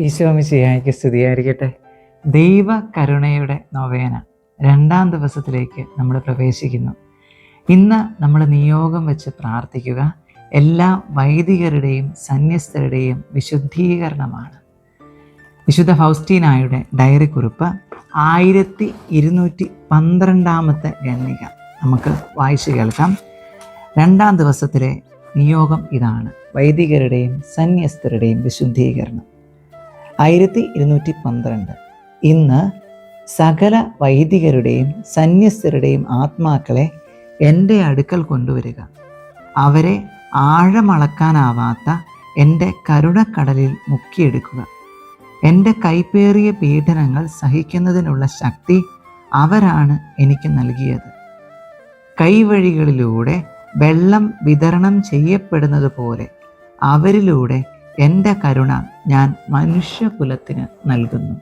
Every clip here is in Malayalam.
ഈശോമിശിഹായ്ക്ക് സ്തുതിയായിരിക്കട്ടെ. ദൈവ കരുണയുടെ നൊവേന രണ്ടാം ദിവസത്തിലേക്ക് നമ്മൾ പ്രവേശിക്കുന്നു. ഇന്ന് നമ്മൾ നിയോഗം വെച്ച് പ്രാർത്ഥിക്കുക. എല്ലാ വൈദികരുടെയും സന്യസ്തരുടെയും വിശുദ്ധീകരണമാണ്. വിശുദ്ധ ഫൗസ്റ്റീനായുടെ ഡയറി കുറിപ്പ് ആയിരത്തി ഇരുന്നൂറ്റി പന്ത്രണ്ടാമത്തെ ഗണ്ണിക നമുക്ക് വായിച്ചു കേൾക്കാം. രണ്ടാം ദിവസത്തിലെ നിയോഗം ഇതാണ്. വൈദികരുടെയും സന്യസ്തരുടെയും വിശുദ്ധീകരണം. ആയിരത്തി ഇരുന്നൂറ്റി പന്ത്രണ്ട് ഇന്ന് സകല വൈദികരുടെയും സന്യസ്തരുടെയും ആത്മാക്കളെ എന്റെ അടുക്കൽ കൊണ്ടുവരിക. അവരെ ആഴമളക്കാനാവാത്ത എന്റെ കരുണക്കടലിൽ മുക്കിയെടുക്കുക. എന്റെ കൈപ്പേറിയ പീഡനങ്ങൾ സഹിക്കുന്നതിനുള്ള ശക്തി അവരാണ് എനിക്ക് നൽകിയത്. കൈവഴികളിലൂടെ വെള്ളം വിതരണം ചെയ്യപ്പെടുന്നത് പോലെ അവരിലൂടെ എന്റെ കരുണ ഞാൻ മനുഷ്യകുലത്തിന് നൽകുന്നു.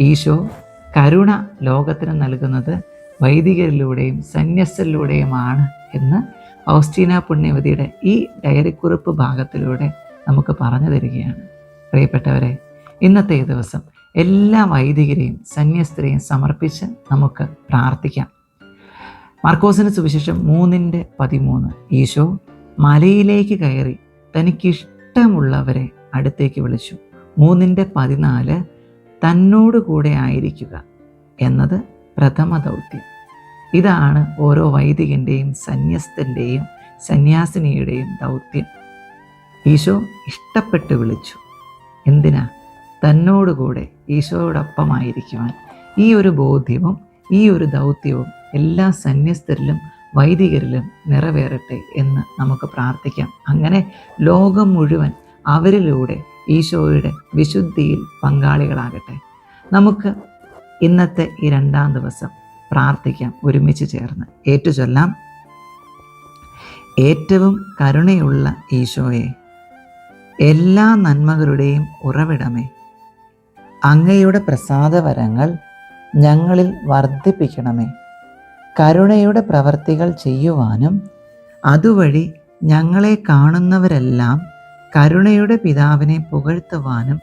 ഈശോ കരുണ ലോകത്തിന് നൽകുന്നത് വൈദികരിലൂടെയും സന്യസ്തരിലൂടെയുമാണ് എന്ന് ഔസ്റ്റീന പുണ്യവതിയുടെ ഈ ഡയറിക്കുറിപ്പ് ഭാഗത്തിലൂടെ നമുക്ക് പറഞ്ഞു തരികയാണ്. പ്രിയപ്പെട്ടവരെ ഇന്നത്തെ ദിവസം എല്ലാ വൈദികരെയും സന്യസ്തരെയും സമർപ്പിച്ച് നമുക്ക് പ്രാർത്ഥിക്കാം. മാർക്കോസിന് സുവിശേഷം മൂന്നിന്റെ പതിമൂന്ന്. ഈശോ മലയിലേക്ക് കയറി തനിക്കിഷ്ടമുള്ളവരെ അടുത്തേക്ക് വിളിച്ചു. മൂന്നിന്റെ പതിനാല് തന്നോട് കൂടെ ആയിരിക്കുക എന്നത് പ്രഥമ ദൗത്യം. ഇതാണ് ഓരോ വൈദികന്റെയും സന്യസ്തന്റെയും സന്യാസിനിയുടെയും ദൗത്യം. ഈശോ ഇഷ്ടപ്പെട്ട് വിളിച്ചു. എന്തിനാ? തന്നോടുകൂടെ ഈശോയോടൊപ്പമായിരിക്കുവാൻ. ഈ ഒരു ബോധ്യവും ഈ ഒരു ദൗത്യവും എല്ലാ സന്യസ്തരിലും വൈദികരിലും നിറവേറട്ടെ എന്ന് നമുക്ക് പ്രാർത്ഥിക്കാം. അങ്ങനെ ലോകം മുഴുവൻ അവരിലൂടെ ഈശോയുടെ വിശുദ്ധിയിൽ പങ്കാളികളാകട്ടെ. നമുക്ക് ഇന്നത്തെ ഈ രണ്ടാം ദിവസം പ്രാർത്ഥിക്കാം ഒരുമിച്ച് ചേർന്ന്. ഏറ്റുചൊല്ലാം ഏറ്റവും കരുണയുള്ള ഈശോയെ എല്ലാ നന്മകളുടെയും ഉറവിടമേ അങ്ങയുടെ പ്രസാദവരങ്ങൾ ഞങ്ങളിൽ വർദ്ധിപ്പിക്കണമേ കരുണയുടെ പ്രവർത്തികൾ ചെയ്യുവാനും അതുവഴി ഞങ്ങളെ കാണുന്നവരെല്ലാം കരുണയുടെ പിതാവിനെ പുകഴ്ത്തുവാനും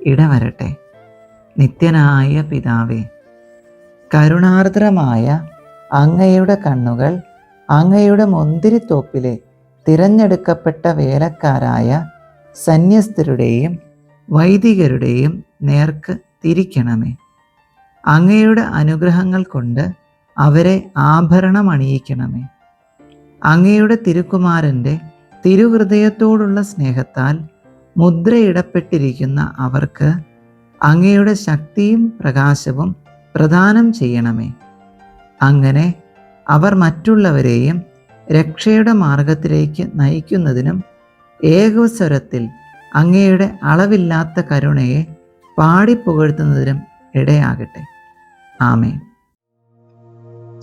ഇടവരട്ടെ. നിത്യനായ പിതാവേ കരുണാർദ്രമായ അങ്ങയുടെ കണ്ണുകൾ അങ്ങയുടെ മുന്തിരിത്തോപ്പിലെ തിരഞ്ഞെടുക്കപ്പെട്ട വേലക്കാരായ സന്യസ്തരുടെയും വൈദികരുടെയും നേർക്ക് തിരിക്കണമേ. അങ്ങയുടെ അനുഗ്രഹങ്ങൾ കൊണ്ട് അവരെ ആഭരണം അണിയിക്കണമേ അങ്ങയുടെ തിരുക്കുമാരന്റെ തിരുഹൃദയത്തോടുള്ള സ്നേഹത്താൽ മുദ്രയിടപ്പെട്ടിരിക്കുന്ന അവർക്ക് അങ്ങയുടെ ശക്തിയും പ്രകാശവും പ്രദാനം ചെയ്യണമേ. അങ്ങനെ അവർ മറ്റുള്ളവരെയും രക്ഷയുടെ മാർഗത്തിലേക്ക് നയിക്കുന്നതിനും ഏകസ്വരത്തിൽ അങ്ങയുടെ അളവില്ലാത്ത കരുണയെ പാടിപ്പുകഴ്ത്തുന്നതിനും ഇടയാകട്ടെ. ആമേൻ.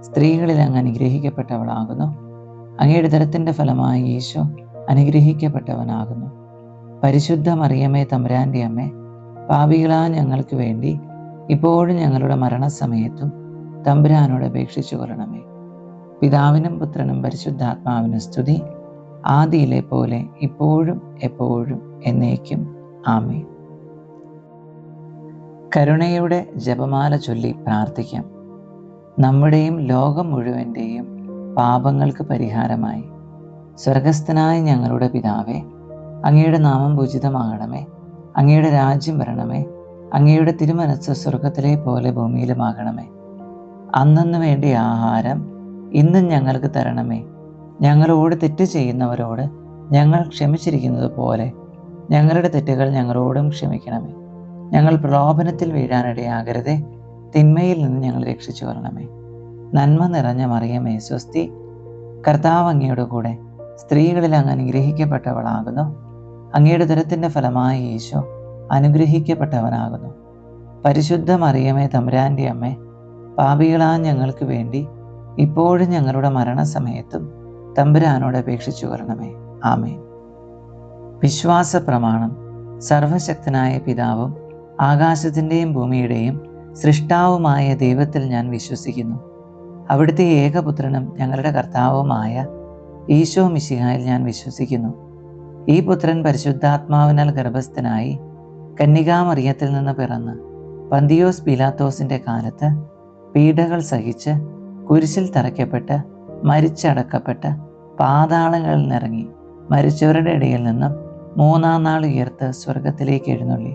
സ്ത്രീകളിൽ അങ്ങ് അനുഗ്രഹിക്കപ്പെട്ടവളാകുന്നു. അങ്ങയുടെ തരത്തിന്റെ ഫലമായി ഈശോ അനുഗ്രഹിക്കപ്പെട്ടവനാകുന്നു. പരിശുദ്ധ മറിയമ്മേ തമ്പുരാന്റെ അമ്മ പാപികളാ ഞങ്ങൾക്ക് വേണ്ടി ഇപ്പോഴും ഞങ്ങളുടെ മരണസമയത്തും തമ്പുരാനോട് അപേക്ഷിച്ചു കൊള്ളണമേ. പിതാവിനും പുത്രനും പരിശുദ്ധാത്മാവിനും സ്തുതി. ആദിയിലെ പോലെ ഇപ്പോഴും എപ്പോഴും എന്നേക്കും. ആമേ കരുണയുടെ ജപമാല ചൊല്ലി പ്രാർത്ഥിക്കാം. നമ്മുടെയും ലോകം മുഴുവന്റെയും പാപങ്ങൾക്ക് പരിഹാരമായി. സ്വർഗസ്ഥനായ ഞങ്ങളുടെ പിതാവേ അങ്ങയുടെ നാമം പൂജിതമാകണമേ. അങ്ങയുടെ രാജ്യം വരണമേ. അങ്ങയുടെ തിരുമനസ് സ്വർഗത്തിലെ പോലെ ഭൂമിയിലുമാകണമേ. അന്നു വേണ്ടി ആഹാരം ഇന്നും ഞങ്ങൾക്ക് തരണമേ. ഞങ്ങളോട് തെറ്റ് ചെയ്യുന്നവരോട് ഞങ്ങൾ ക്ഷമിച്ചിരിക്കുന്നത് പോലെ ഞങ്ങളുടെ തെറ്റുകൾ ഞങ്ങളോടും ക്ഷമിക്കണമേ. ഞങ്ങൾ പ്രലോഭനത്തിൽ വീഴാനിടയാകരുതേ. തിന്മയിൽ നിന്ന് ഞങ്ങൾ രക്ഷിച്ചു വരണമേ നന്മ നിറഞ്ഞ മറിയമേ സ്വസ്തി. കർത്താവ് അങ്ങയുടെ കൂടെ സ്ത്രീകളിൽ അങ്ങ് അനുഗ്രഹിക്കപ്പെട്ടവളാകുന്നു. അങ്ങയുടെ ദുരത്തിന്റെ ഫലമായി ഈശോ അനുഗ്രഹിക്കപ്പെട്ടവനാകുന്നു. പരിശുദ്ധ മറിയമേ തമ്പുരാന്റെ അമ്മേ പാപികളാ ഞങ്ങൾക്ക് വേണ്ടി ഇപ്പോഴും ഞങ്ങളുടെ മരണസമയത്തും തമ്പുരാനോട് അപേക്ഷിച്ചു കൊള്ളണമേ. ആമേൻ. വിശ്വാസ പ്രമാണം സർവശക്തനായ പിതാവും ആകാശത്തിന്റെയും ഭൂമിയുടെയും സൃഷ്ടാവുമായ ദൈവത്തിൽ ഞാൻ വിശ്വസിക്കുന്നു. അവിടുത്തെ ഏകപുത്രനും ഞങ്ങളുടെ കർത്താവുമായ ഈശോ മിശിഹായിൽ ഞാൻ വിശ്വസിക്കുന്നു. ഈ പുത്രൻ പരിശുദ്ധാത്മാവിനാൽ ഗർഭസ്ഥനായി കന്യകാമറിയത്തിൽ നിന്ന് പിറന്ന് പന്തിയോസ് പീലാത്തോസിന്റെ കാലത്ത് പീഡകൾ സഹിച്ച് കുരിശിൽ തറയ്ക്കപ്പെട്ട് മരിച്ചടക്കപ്പെട്ട് പാതാളങ്ങളിൽ നിറങ്ങി മരിച്ചവരുടെ ഇടയിൽ നിന്നും മൂന്നാം നാൾ ഉയർത്ത് സ്വർഗത്തിലേക്ക് എഴുന്നള്ളി.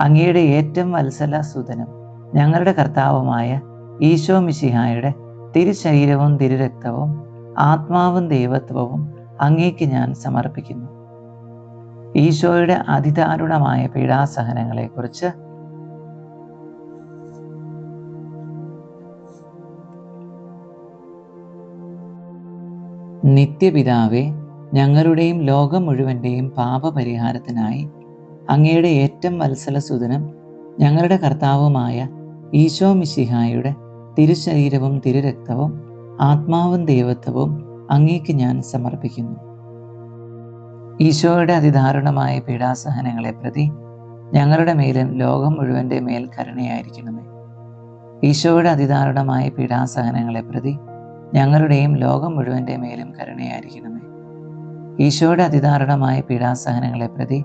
അങ്ങയുടെ ഏറ്റവും വത്സല സുതനും ഞങ്ങളുടെ കർത്താവുമായ ഈശോ മിശിഹായുടെ തിരുശരീരവും തിരുരക്തവും ആത്മാവും ദൈവത്വവും അങ്ങേക്ക് ഞാൻ സമർപ്പിക്കുന്നു. ഈശോയുടെ അതിദാരുണമായ പീഡാസഹനങ്ങളെക്കുറിച്ച് നിത്യപിതാവെ ഞങ്ങളുടെയും ലോകം മുഴുവന്റെയും പാപപരിഹാരത്തിനായി അങ്ങയുടെ ഏറ്റവും വത്സല വത്സലസുതനും ഞങ്ങളുടെ കർത്താവുമായ ഈശോ മിശിഹായുടെ തിരുശരീരവും തിരുരക്തവും ആത്മാവും ദൈവത്വവും അങ്ങേക്ക് ഞാൻ സമർപ്പിക്കുന്നു. ഈശോയുടെ അതിദാരുണമായ പീഡാസഹനങ്ങളെ പ്രതി ഞങ്ങളുടെ മേലും ലോകം മുഴുവന്റെ മേൽ കരുണയായിരിക്കണമേ. ഈശോയുടെ അതിദാരുണമായ പീഡാസഹനങ്ങളെ പ്രതി ഞങ്ങളുടെയും ലോകം മുഴുവന്റെ മേലും കരുണയായിരിക്കണമേ. ഈശോയുടെ അതിദാരുണമായ പീഡാസഹനങ്ങളെ പ്രതി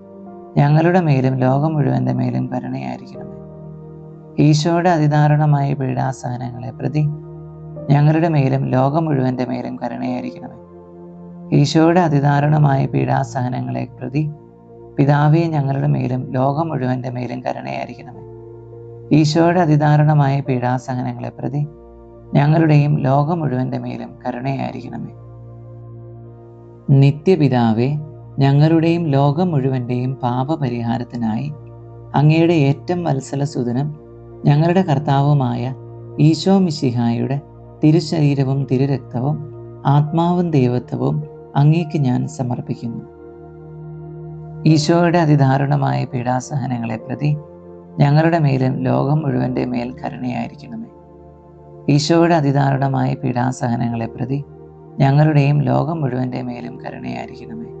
ഞങ്ങളുടെ മേലും ലോകം മുഴുവന്റെ മേലും കരുണയായിരിക്കണമേ. ഈശോയുടെ അതിദാരുണമായ പീഡാസഹനങ്ങളെ പ്രതി ഞങ്ങളുടെ മേലും ലോകം മുഴുവന്റെ മേലും കരുണയായിരിക്കണമേ. ഈശോയുടെ അതിദാരുണമായ പീഡാസഹനങ്ങളെ പ്രതി പിതാവേ ഞങ്ങളുടെ മേലും ലോകം മുഴുവന്റെ മേലും കരുണയായിരിക്കണമേ. ഈശോയുടെ അതിദാരുണമായ പീഡാസഹനങ്ങളെ പ്രതി ഞങ്ങളുടെയും ലോകം മുഴുവന്റെ മേലും കരുണയായിരിക്കണമേ. നിത്യപിതാവേ ഞങ്ങളുടെയും ലോകം മുഴുവന്റെയും പാപപരിഹാരത്തിനായി അങ്ങയുടെ ഏറ്റവും വത്സലസുതനും ഞങ്ങളുടെ കർത്താവുമായ ഈശോ മിശിഹായുടെ തിരുശരീരവും തിരുരക്തവും ആത്മാവും ദൈവത്വവും അങ്ങേക്ക് ഞാൻ സമർപ്പിക്കുന്നു. ഈശോയുടെ അതിദാരുണമായ പീഡാസഹനങ്ങളെ പ്രതി ഞങ്ങളുടെ മേലും ലോകം മുഴുവന്റെ മേൽ കരുണയായിരിക്കണമേ. ഈശോയുടെ അതിദാരുണമായ പീഡാസഹനങ്ങളെ പ്രതി ഞങ്ങളുടെയും ലോകം മുഴുവന്റെ മേലും കരുണയായിരിക്കണമേ.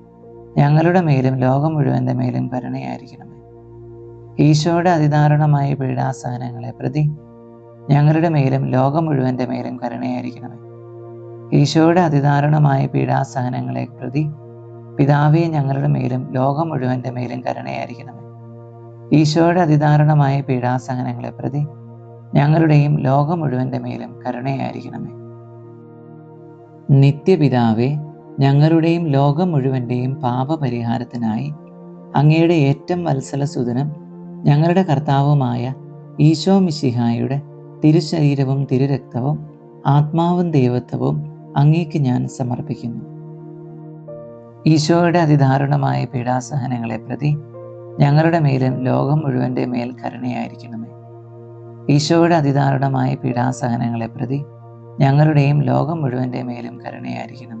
ഞങ്ങളുടെ മേലും ലോകം മുഴുവന്റെ മേലും കരുണയായിരിക്കണമേ. ഈശോയുടെ അതിദാരുണമായ പീഡാസഹനങ്ങളെ പ്രതി ഞങ്ങളുടെ മേലും ലോകം മുഴുവന്റെ മേലും കരുണയായിരിക്കണമേ. ഈശോയുടെ അതിദാരുണമായ പീഡാസഹനങ്ങളെ പ്രതി പിതാവേ ഞങ്ങളുടെ മേലും ലോകം മുഴുവന്റെ മേലും കരുണയായിരിക്കണമേ. ഈശോയുടെ അതിദാരുണമായ പീഡാസഹനങ്ങളെ പ്രതി ഞങ്ങളുടെയും ലോകം മുഴുവന്റെ മേലും കരുണയായിരിക്കണമേ. നിത്യപിതാവേ ഞങ്ങളുടെയും ലോകം മുഴുവന്റെയും പാപപരിഹാരത്തിനായി അങ്ങയുടെ ഏറ്റവും വത്സലസുതനും ഞങ്ങളുടെ കർത്താവുമായ ഈശോ മിശിഹായുടെ തിരുശരീരവും തിരുരക്തവും ആത്മാവും ദൈവത്വവും അങ്ങേക്ക് ഞാൻ സമർപ്പിക്കുന്നു. ഈശോയുടെ അതിദാരുണമായ പീഡാസഹനങ്ങളെ പ്രതി ഞങ്ങളുടെ മേലും ലോകം മുഴുവന്റെ മേൽ കരുണയായിരിക്കണമേ. ഈശോയുടെ അതിദാരുണമായ പീഡാസഹനങ്ങളെ പ്രതി ഞങ്ങളുടെയും ലോകം മുഴുവന്റെ മേലും കരുണയായിരിക്കണമേ.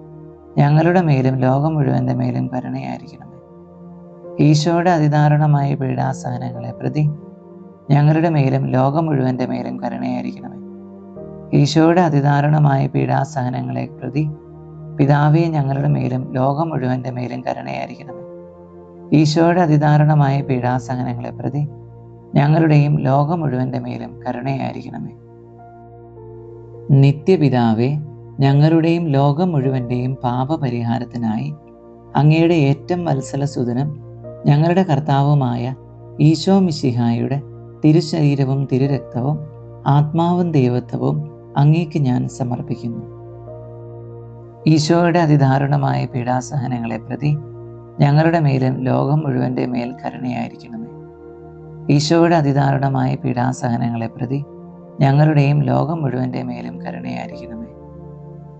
ഞങ്ങളുടെ മേലും ലോകം മുഴുവന്റെ മേലും കരുണയായിരിക്കണമേ. ഈശോയുടെ അതിദാരുണമായ പീഡാസഹനങ്ങളെ പ്രതി ഞങ്ങളുടെ മേലും ലോകം മുഴുവന്റെ മേലും കരുണയായിരിക്കണമേ. ഈശോയുടെ അതിദാരുണമായ പീഡാസഹനങ്ങളെ പ്രതി പിതാവേ ഞങ്ങളുടെ മേലും ലോകം മുഴുവന്റെ മേലും കരുണയായിരിക്കണമേ. ഈശോയുടെ അതിദാരുണമായ പീഡാസഹനങ്ങളെ പ്രതി ഞങ്ങളുടെയും ലോകം മുഴുവന്റെ മേലും കരുണയായിരിക്കണമേ. നിത്യപിതാവേ ഞങ്ങളുടെയും ലോകം മുഴുവന്റെയും പാപപരിഹാരത്തിനായി അങ്ങയുടെ ഏറ്റവും വത്സലസുതനും ഞങ്ങളുടെ കർത്താവുമായ ഈശോ മിശിഹായുടെ തിരുശരീരവും തിരുരക്തവും ആത്മാവും ദൈവത്വവും അങ്ങേക്ക് ഞാൻ സമർപ്പിക്കുന്നു. ഈശോയുടെ അതിദാരുണമായ പീഡാസഹനങ്ങളെ പ്രതി ഞങ്ങളുടെ മേലും ലോകം മുഴുവന്റെ മേൽ കരുണയായിരിക്കണമേ. ഈശോയുടെ അതിദാരുണമായ പീഡാസഹനങ്ങളെ പ്രതി ഞങ്ങളുടെയും ലോകം മുഴുവന്റെ മേലും കരുണയായിരിക്കണമേ.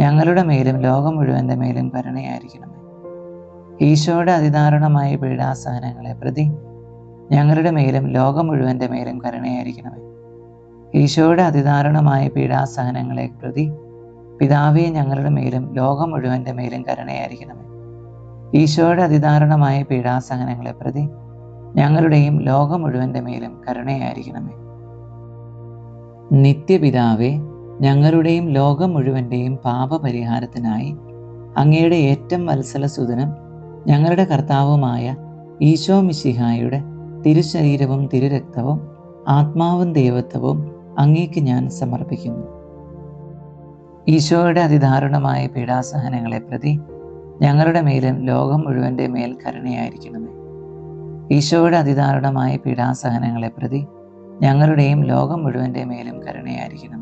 ഞങ്ങളുടെ മേലും ലോകം മുഴുവന്റെ മേലും കരുണയായിരിക്കണമേ. ഈശോയുടെ അതിദാരുണമായ പീഡാസഹനങ്ങളെ പ്രതി ഞങ്ങളുടെ മേലും ലോകം മുഴുവന്റെ മേലും കരുണയായിരിക്കണമേ. ഈശോയുടെ അതിദാരുണമായ പീഡാസഹനങ്ങളെ പ്രതി പിതാവേ ഞങ്ങളുടെ മേലും ലോകം മുഴുവന്റെ മേലും കരുണയായിരിക്കണമേ. ഈശോയുടെ അതിദാരുണമായ പീഡാസഹനങ്ങളെ പ്രതി ഞങ്ങളുടെയും ലോകം മുഴുവന്റെ മേലും കരുണയായിരിക്കണമേ. നിത്യപിതാവേ ഞങ്ങളുടെയും ലോകം മുഴുവന്റെയും പാപപരിഹാരത്തിനായി അങ്ങയുടെ ഏറ്റവും വത്സലസുതനും ഞങ്ങളുടെ കർത്താവുമായ ഈശോ മിശിഹായുടെ തിരുശരീരവും തിരുരക്തവും ആത്മാവും ദൈവത്വവും അങ്ങേക്ക് ഞാൻ സമർപ്പിക്കുന്നു. ഈശോയുടെ അതിദാരുണമായ പീഡാസഹനങ്ങളെ പ്രതി ഞങ്ങളുടെ മേലും ലോകം മുഴുവന്റെ മേൽ കരുണയായിരിക്കണമേ. ഈശോയുടെ അതിദാരുണമായ പീഡാസഹനങ്ങളെ പ്രതി ഞങ്ങളുടെയും ലോകം മുഴുവന്റെ മേലും കരുണയായിരിക്കണമേ.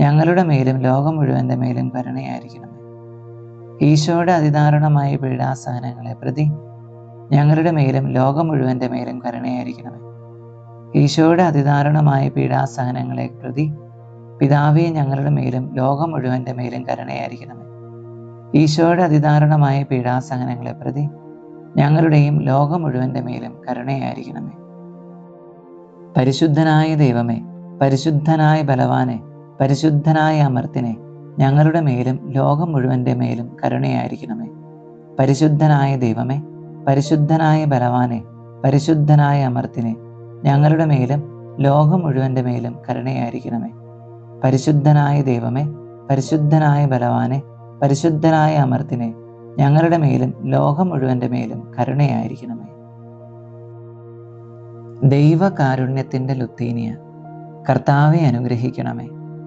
ഞങ്ങളുടെ മേലും ലോകം മുഴുവന്റെ മേലും കരുണയായിരിക്കണമേ. ഈശോയുടെ അതിദാരുണമായ പീഡാസഹനങ്ങളെ പ്രതി ഞങ്ങളുടെ മേലും ലോകം മുഴുവന്റെ മേലും കരുണയായിരിക്കണമേ. ഈശോയുടെ അതിദാരുണമായ പീഡാസഹനങ്ങളെ പ്രതി പിതാവേ ഞങ്ങളുടെ മേലും ലോകം മുഴുവന്റെ മേലും കരുണയായിരിക്കണമേ. ഈശോയുടെ അതിദാരുണമായ പീഡാസഹനങ്ങളെ പ്രതി ഞങ്ങളുടെയും ലോകം മുഴുവന്റെ മേലും കരുണയായിരിക്കണമേ. പരിശുദ്ധനായ ദൈവമേ പരിശുദ്ധനായ ബലവാനെ പരിശുദ്ധനായ അമർത്തിനെ ഞങ്ങളുടെ മേലും ലോകം മുഴുവന്റെ മേലും കരുണയായിരിക്കണമേ. പരിശുദ്ധനായ ദൈവമേ പരിശുദ്ധനായ ബലവാനെ പരിശുദ്ധനായ അമർത്തിനെ ഞങ്ങളുടെ മേലും ലോകം മുഴുവന്റെ മേലും കരുണയായിരിക്കണമേ. പരിശുദ്ധനായ ദൈവമേ പരിശുദ്ധനായ ബലവാനെ പരിശുദ്ധനായ അമർത്തിനെ ഞങ്ങളുടെ മേലും ലോകം മുഴുവന്റെ മേലും കരുണയായിരിക്കണമേ. ദൈവകാരുണ്യത്തിന്റെ ലുത്തീനിയ കർത്താവെ അനുഗ്രഹിക്കണമേ.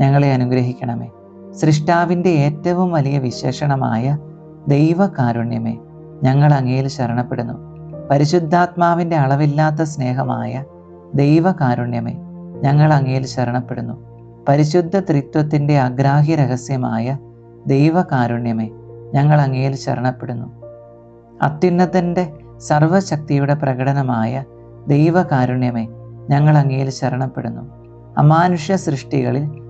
ഞങ്ങളെ അനുഗ്രഹിക്കണമേ. സൃഷ്ടാവിന്റെ ഏറ്റവും വലിയ വിശേഷണമായ ദൈവകാരുണ്യമേ ഞങ്ങൾ അങ്ങയിൽ ശരണപ്പെടുന്നു. പരിശുദ്ധാത്മാവിന്റെ അളവില്ലാത്ത സ്നേഹമായ ദൈവകാരുണ്യമേ ഞങ്ങൾ അങ്ങയിൽ ശരണപ്പെടുന്നു. പരിശുദ്ധ ത്രിത്വത്തിന്റെ അഗ്രാഹ്യ രഹസ്യമായ ദൈവകാരുണ്യമേ ഞങ്ങൾ അങ്ങയിൽ ശരണപ്പെടുന്നു. അത്യുന്നതന്റെ സർവശക്തിയുടെ പ്രകടനമായ ദൈവകാരുണ്യമേ ഞങ്ങൾ അങ്ങയിൽ ശരണപ്പെടുന്നു. അമാനുഷ്യ സൃഷ്ടികളിൽ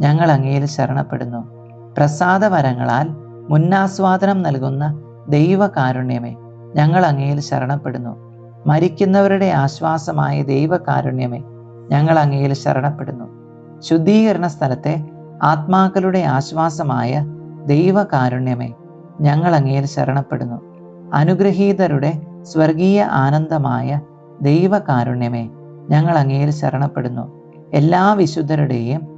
ഞങ്ങൾ അങ്ങയിൽ ശരണപ്പെടുന്നു. പ്രസാദവരങ്ങളാൽ മുന്നാസ്വാദനം നൽകുന്ന ദൈവകാരുണ്യമേ ഞങ്ങൾ അങ്ങയിൽ ശരണപ്പെടുന്നു. മരിക്കുന്നവരുടെ ആശ്വാസമായ ദൈവകാരുണ്യമേ ഞങ്ങൾ അങ്ങയിൽ ശരണപ്പെടുന്നു. ശുദ്ധീകരണ സ്ഥലത്തെ ആത്മാക്കളുടെ ആശ്വാസമായ ദൈവകാരുണ്യമേ ഞങ്ങൾ അങ്ങയിൽ ശരണപ്പെടുന്നു. അനുഗ്രഹീതരുടെ സ്വർഗീയ ആനന്ദമായ ദൈവകാരുണ്യമേ ഞങ്ങൾ അങ്ങയിൽ ശരണപ്പെടുന്നു. എല്ലാ വിശുദ്ധരുടെയും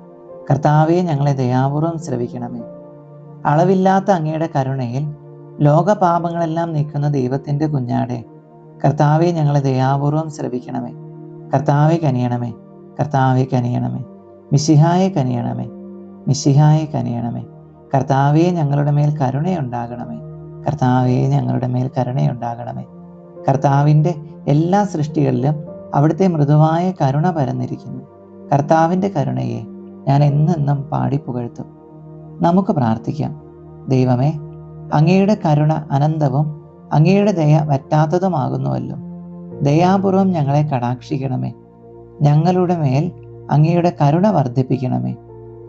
കർത്താവെ ഞങ്ങളെ ദയാപൂർവം ശ്രവിക്കണമേ അളവില്ലാത്ത അങ്ങയുടെ കരുണയിൽ ലോകപാപങ്ങളെല്ലാം നീക്കുന്ന ദൈവത്തിന്റെ കുഞ്ഞാടെ കർത്താവെ ഞങ്ങളെ ദയാപൂർവം ശ്രവിക്കണമേ കർത്താവെ കനിയണമേ. കർത്താവെ കനിയണമേ. മിശിഹായെ കനിയണമേ. മിശിഹായെ കനിയണമേ. കർത്താവെ ഞങ്ങളുടെ മേൽ കരുണയുണ്ടാകണമേ. കർത്താവെ ഞങ്ങളുടെ മേൽ കരുണയുണ്ടാകണമേ. കർത്താവിന്റെ എല്ലാ സൃഷ്ടികളിലും അവിടുത്തെ മൃദുവായ കരുണ പരന്നിരിക്കുന്നു. കർത്താവിന്റെ കരുണയെ ഞാൻ എന്നെന്നും പാടി പുകഴ്ത്തും. നമുക്ക് പ്രാർത്ഥിക്കാം. ദൈവമേ അങ്ങയുടെ കരുണ അനന്തവും അങ്ങയുടെ ദയ വറ്റാത്തതുമാകുന്നുവല്ലോ. ദയാപൂർവം ഞങ്ങളെ കടാക്ഷിക്കണമേ. ഞങ്ങളുടെ മേൽ അങ്ങയുടെ കരുണ വർദ്ധിപ്പിക്കണമേ.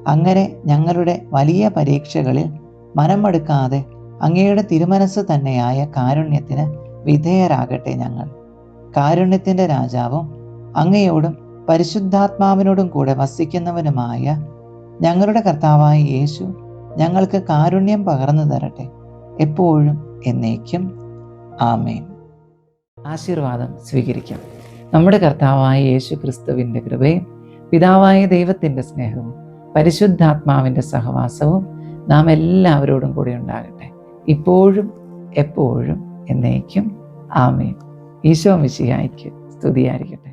അങ്ങനെ ഞങ്ങളുടെ വലിയ പരീക്ഷകളിൽ മനമെടുക്കാതെ അങ്ങയുടെ തിരുമനസ് തന്നെയായ കാരുണ്യത്തിന് വിധേയരാകട്ടെ ഞങ്ങൾ. കാരുണ്യത്തിന്റെ രാജാവും അങ്ങയോടും പരിശുദ്ധാത്മാവിനോടും കൂടെ വസിക്കുന്നവനുമായ ഞങ്ങളുടെ കർത്താവായ യേശു ഞങ്ങൾക്ക് കാരുണ്യം പകർന്നു തരട്ടെ. എപ്പോഴും എന്നേക്കും. ആമേൻ. ആശീർവാദം സ്വീകരിക്കാം. നമ്മുടെ കർത്താവായ യേശു ക്രിസ്തുവിന്റെ കൃപയും പിതാവായ ദൈവത്തിന്റെ സ്നേഹവും പരിശുദ്ധാത്മാവിന്റെ സഹവാസവും നാം എല്ലാവരോടും കൂടി ഉണ്ടാകട്ടെ. ഇപ്പോഴും എപ്പോഴും എന്നേക്കും. ആമേൻ. ഈശോ മിശിഹായ്ക്ക് സ്തുതിയായിരിക്കട്ടെ.